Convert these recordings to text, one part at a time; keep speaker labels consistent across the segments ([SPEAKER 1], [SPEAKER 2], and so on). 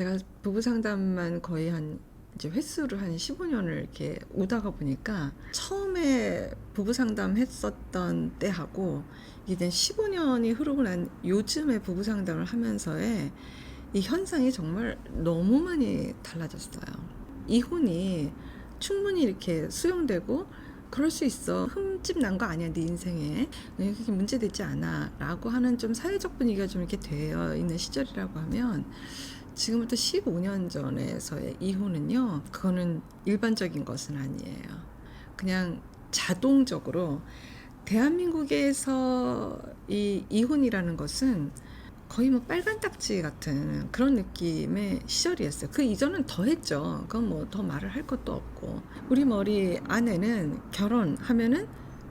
[SPEAKER 1] 제가 부부 상담만 거의 한 이제 횟수를 한 15년을 이렇게 오다가 보니까 처음에 부부 상담 했었던 때하고 이제 15년이 흐르고 난 요즘에 부부 상담을 하면서의 이 현상이 정말 너무 많이 달라졌어요. 이혼이 충분히 이렇게 수용되고 그럴 수 있어. 흠집 난 거 아니야, 네 인생에. 그게 문제되지 않아. 라고 하는 좀 사회적 분위기가 좀 이렇게 되어 있는 시절이라고 하면 지금부터 15년 전에서의 이혼은요, 그거는 일반적인 것은 아니에요. 그냥 자동적으로 대한민국에서 이 이혼이라는 것은 거의 뭐 빨간 딱지 같은 그런 느낌의 시절이었어요. 그 이전은 더 했죠. 그건 뭐 더 말을 할 것도 없고. 우리 머리 안에는 결혼하면은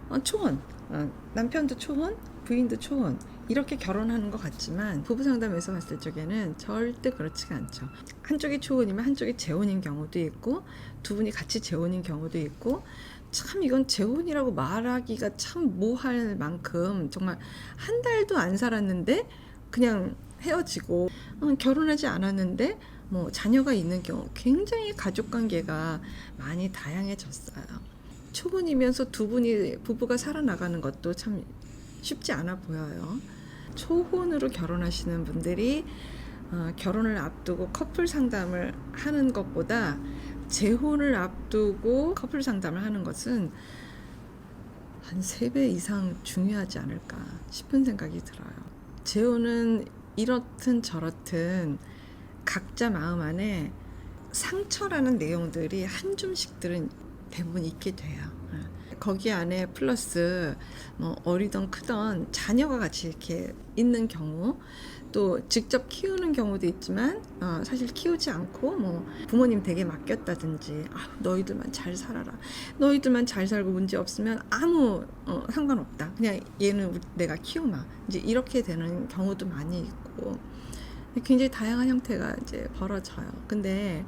[SPEAKER 1] 어, 초혼, 어, 남편도 초혼, 부인도 초혼. 이렇게 결혼하는 것 같지만 부부 상담에서 봤을 적에는 절대 그렇지가 않죠. 한쪽이 초혼이면 한쪽이 재혼인 경우도 있고 두 분이 같이 재혼인 경우도 있고 참 이건 재혼이라고 말하기가 참 모할 만큼 정말 한 달도 안 살았는데 그냥 헤어지고 어, 결혼하지 않았는데 뭐 자녀가 있는 경우 굉장히 가족 관계가 많이 다양해졌어요. 초혼이면서 두 분이 부부가 살아나가는 것도 참 쉽지 않아 보여요. 초혼으로 결혼하시는 분들이 어, 결혼을 앞두고 커플 상담을 하는 것보다 재혼을 앞두고 커플 상담을 하는 것은 한세배 이상 중요하지 않을까 싶은 생각이 들어요. 재혼은 이렇든 저렇든 각자 마음 안에 상처라는 내용들이 한 줌씩 들은 대부분 있게 돼요. 예. 거기 안에 플러스 뭐 어리던 크던 자녀가 같이 이렇게 있는 경우 또 직접 키우는 경우도 있지만 어, 사실 키우지 않고 뭐 부모님 댁에 맡겼다든지 아, 너희들만 잘 살아라. 너희들만 잘 살고 문제 없으면 아무 어, 상관없다. 그냥 얘는 내가 키우마. 이제 이렇게 되는 경우도 많이 있고 굉장히 다양한 형태가 이제 벌어져요. 근데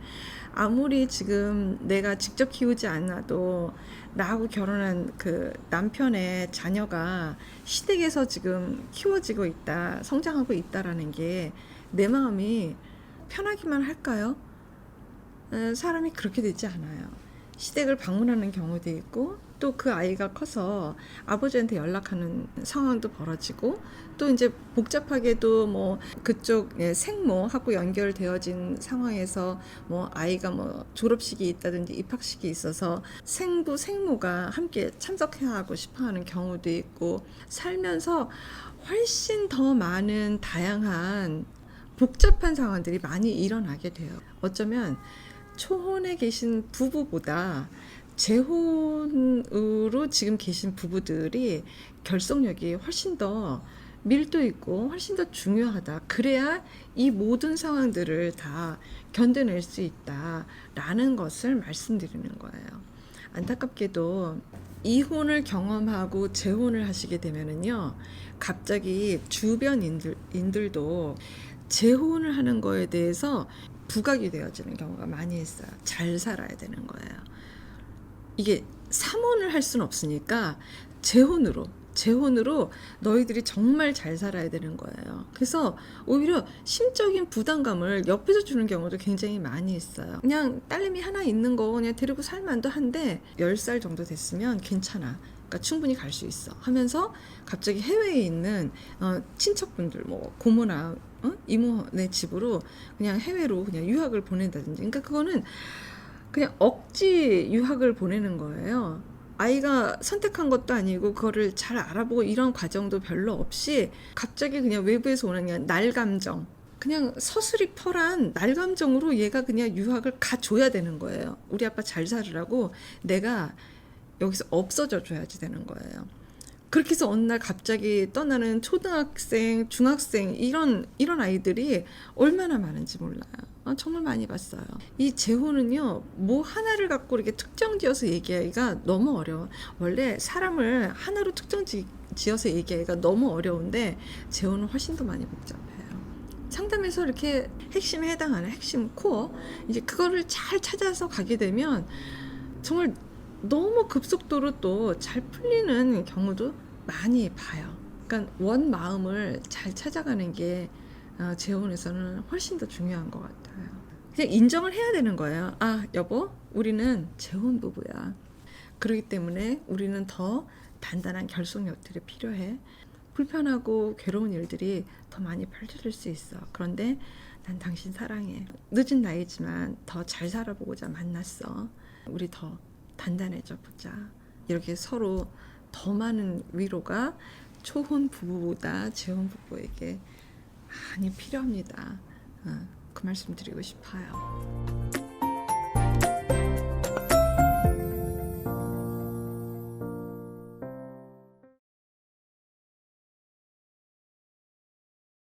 [SPEAKER 1] 아무리 지금 내가 직접 키우지 않아도 나하고 결혼한 그 남편의 자녀가 시댁에서 지금 키워지고 있다, 성장하고 있다라는 게 내 마음이 편하기만 할까요? 에, 사람이 그렇게 되지 않아요. 시댁을 방문하는 경우도 있고 또 그 아이가 커서 아버지한테 연락하는 상황도 벌어지고 또 이제 복잡하게도 뭐 그쪽 예, 생모하고 연결되어진 상황에서 뭐 아이가 뭐 졸업식이 있다든지 입학식이 있어서 생부 생모가 함께 참석해야 하고 싶어 하는 경우도 있고 살면서 훨씬 더 많은 다양한 복잡한 상황들이 많이 일어나게 돼요. 어쩌면 초혼에 계신 부부보다 재혼으로 지금 계신 부부들이 결속력이 훨씬 더 밀도 있고 훨씬 더 중요하다. 그래야 이 모든 상황들을 다 견뎌낼 수 있다라는 것을 말씀드리는 거예요. 안타깝게도 이혼을 경험하고 재혼을 하시게 되면은요, 갑자기 주변인들 인들도 재혼을 하는 거에 대해서 부각이 되어지는 경우가 많이 있어요. 잘 살아야 되는 거예요. 이게 삼혼을 할 수는 없으니까 재혼으로 재혼으로 너희들이 정말 잘 살아야 되는 거예요. 그래서 오히려 심적인 부담감을 옆에서 주는 경우도 굉장히 많이 있어요. 그냥 딸내미 하나 있는 거 그냥 데리고 살만도 한데 10살 정도 됐으면 괜찮아. 그러니까 충분히 갈 수 있어. 하면서 갑자기 해외에 있는 어, 친척분들 뭐 고모나 어? 이모네 집으로 그냥 해외로 그냥 유학을 보낸다든지. 그러니까 그거는 그냥 억지 유학을 보내는 거예요. 아이가 선택한 것도 아니고 그거를 잘 알아보고 이런 과정도 별로 없이 갑자기 그냥 외부에서 오는 그냥 날 감정. 그냥 서슬이 펄한 날감정으로 얘가 그냥 유학을 가줘야 되는 거예요. 우리 아빠 잘 살으라고 내가 여기서 없어져 줘야지 되는 거예요. 그렇게 해서 어느 날 갑자기 떠나는 초등학생, 중학생 이런 이런 아이들이 얼마나 많은지 몰라요. 아, 정말 많이 봤어요. 이 재혼은요, 뭐 하나를 갖고 이렇게 특정 지어서 얘기하기가 너무 어려워. 원래 사람을 하나로 특정 지, 지어서 얘기하기가 너무 어려운데 재혼은 훨씬 더 많이 복잡해요. 상담에서 이렇게 핵심에 해당하는 핵심 코어 이제 그거를 잘 찾아서 가게 되면 정말 너무 급속도로 또 잘 풀리는 경우도 많이 봐요. 그러니까 원 마음을 잘 찾아가는 게 어, 재혼에서는 훨씬 더 중요한 것 같아요. 그냥 인정을 해야 되는 거예요. 아, 여보, 우리는 재혼 부부야. 그렇기 때문에 우리는 더 단단한 결속력들이 필요해. 불편하고 괴로운 일들이 더 많이 펼쳐질 수 있어. 그런데 난 당신 사랑해. 늦은 나이지만 더 잘 살아보고자 만났어. 우리 더 단단해져 보자. 이렇게 서로 더 많은 위로가 초혼 부부보다 재혼 부부에게 많이 필요합니다. 어, 그 말씀 드리고 싶어요.